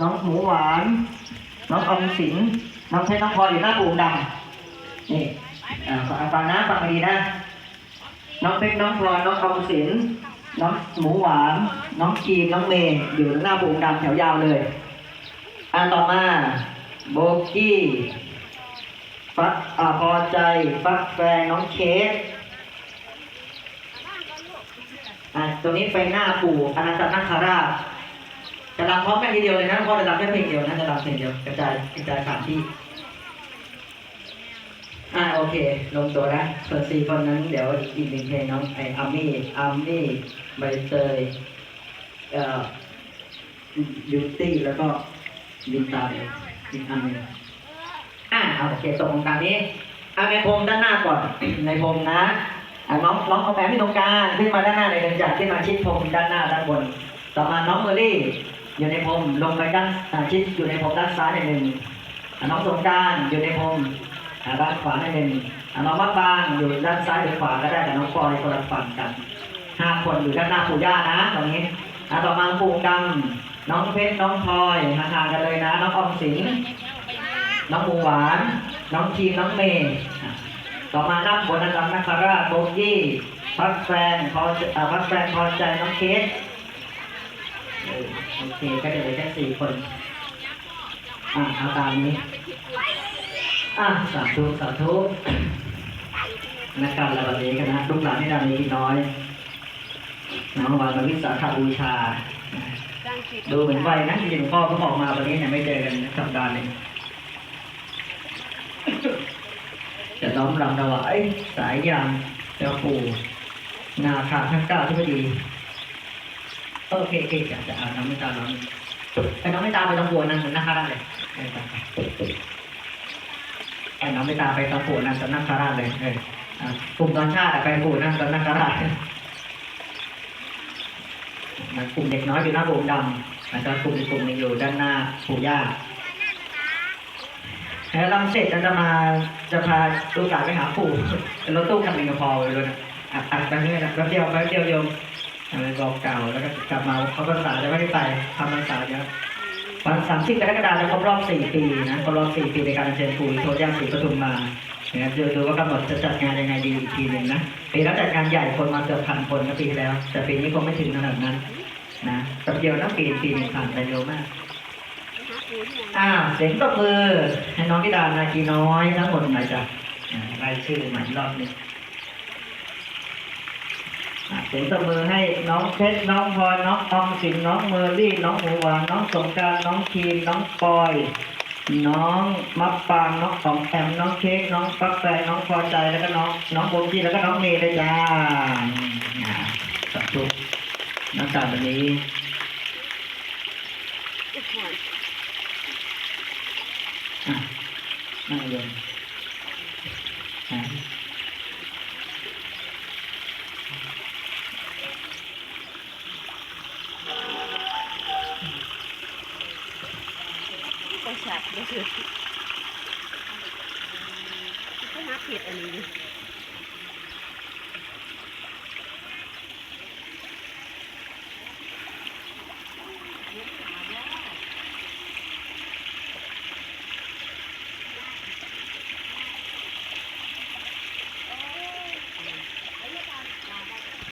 น้องหมูหวาน น้องอมสินน้องเพชรน้องพลอยอยู่หน้าปูงดำนี่อ่าฟังนะฟังดีนะ น้องเพชรน้องพลอยน้องอมสินน้องหมูหวาน น้องกีมน้องเมย์อยู่หน้าปูงดำแถวยาวเลยอ่าต่อมาโบกี้ฟักอ่าพอใจฟักแฟงน้องเคสอ่าตัวนี้ไปหน้าปู่อนันตนาคราช จะรำพร้อมกันทีเดียวเลยนะพราะจะรำแค่เพลงเดียวนะจะรำเพลงเดียวกระจายกระจายสามที่อ่าโอเค ลงตัวแล้วส่วนสี่คนนั้นเดี๋ยวอีกหนึ่งเพลงน้องไออามี่อามี่ใบเตยเอ่อบิวตี้แล้วก็วินตาเอีกอันหนึงอ่าเอาโอเคตกตรงกลางนี้เอาในพรมด้านหน้าก่อนในพรมนะอ่าน้องน้องเอาแผนที่ตรงกลางขึ้นมาด้านหน้าเลยเดินจากขึ้นมาชิดพรมด้านหน้าด้านบน ต่อมาน้องเมอรี่ อยู่ในพรมลงไปด้านชิดอยู่ในพรมด้านซ้ายหนึ่งน้องสงกรารอยู่ในพรมด้านขวาให้เป็นอ่าน้องมะปางอยู่ด้านซ้ายหรือขวาก็ได้แต่น้องปอยคนละฝั่งกันห้าคนอยู่ด้านหน้าปู่ย่านะตรงนี้ต่อมาปู่ดำน้องเพชรน้องพลอยห่างกันเลยนะ น้องอมสินน้องหมูหวาน น้องทีมน้องเมย์ต่อมานับบนนักรำนักคาราชโบกี้พักแฟนพอพักแฟนพอใจน้องเคส โอเคก็จะเหลือแค่สี่คน อ่าเอาตามนี้ อะสาธุสาธุนักการละวันนี้กันนะลูกหลานที่ดามีน้อยน้องวันมาวิสาขบูชา ดูเหมือนไวนะจริงๆพ่อเพิ่งออกมาวันนี้เนี่ยไม่เจอกันสัปดาห์หนึ่งจะน้อมรำถวายสายยางเจ้าปู่นาคาทั้งเก้าที่พอดี โอเคโอเคจะจะเอาน้องไม่ตาน้องไอ้น้องไม่ตาไปต้องบัวนั่งเหมือนนะคะได้เลยไปไปไปไอ้น้องไม่ตาไปตะปูนั่งตะนักคาราเลยเออกลุ่มตอนชาติอะไปปูนั่งตะนักคาราชนะกลุ่มเด็กน้อยอยู่หน้าโบสถ์ดำแล้วก็กลุ่มอีกกลุ่มหนึงอยู่ด้านหน้าปู่ย่าแล้วลำเสร็จจะมาจะพาลูกหลานไปหาปู่รถตู้คันหนึ่งพอเลยรถอะอัดอัดไปเรื่อยๆแป๊บเดียวแป๊บเดียวโยม อะไรบอกเก่าแล้วก็กลับมาเขาพรรษาจะไม่ได้ไปทำพรรษาเยอะวันสามสิบกรกฎาคมจะครบรอบสี่ปีนะครบรอบสี่ปีในการเชิญปู่โทย่าศรีปทุมมาเนี่ยดูดูว่ากำหนดจะจัดงานยังไงดีอีกทีหนึ่งนะปีแล้วจัดงานใหญ่คนมาเกือบพันคนนะปีที่แล้ว แต่ปีนี้คงไม่ถึงขนาดนั้นนะแป๊บเดียวนะปีปีหนึ่งผ่านไปเร็วมากอ้าวเสียงตบมือให้น้องธิดานาคีน้อยทั้งหมดหน่อยจ้ะรายชื่อใหม่รอบหนึง เสียงตบมือให้น้องเพชรน้องพลอยน้องออมสินน้องเมอรี่น้องหมูหวานน้องสงการน้องทีมน้องปอย น้องมับปางน้องของแอมน้องเค้กน้องฟักแฟน้องพอใจแล้วก็น้องน้องโบกี้แล้วก็น้องเมย์เลยจ้าสาธุนักการวันนี้อะนั่งลงอะ ก็ฉากก็คือก็นับผิดอันนี้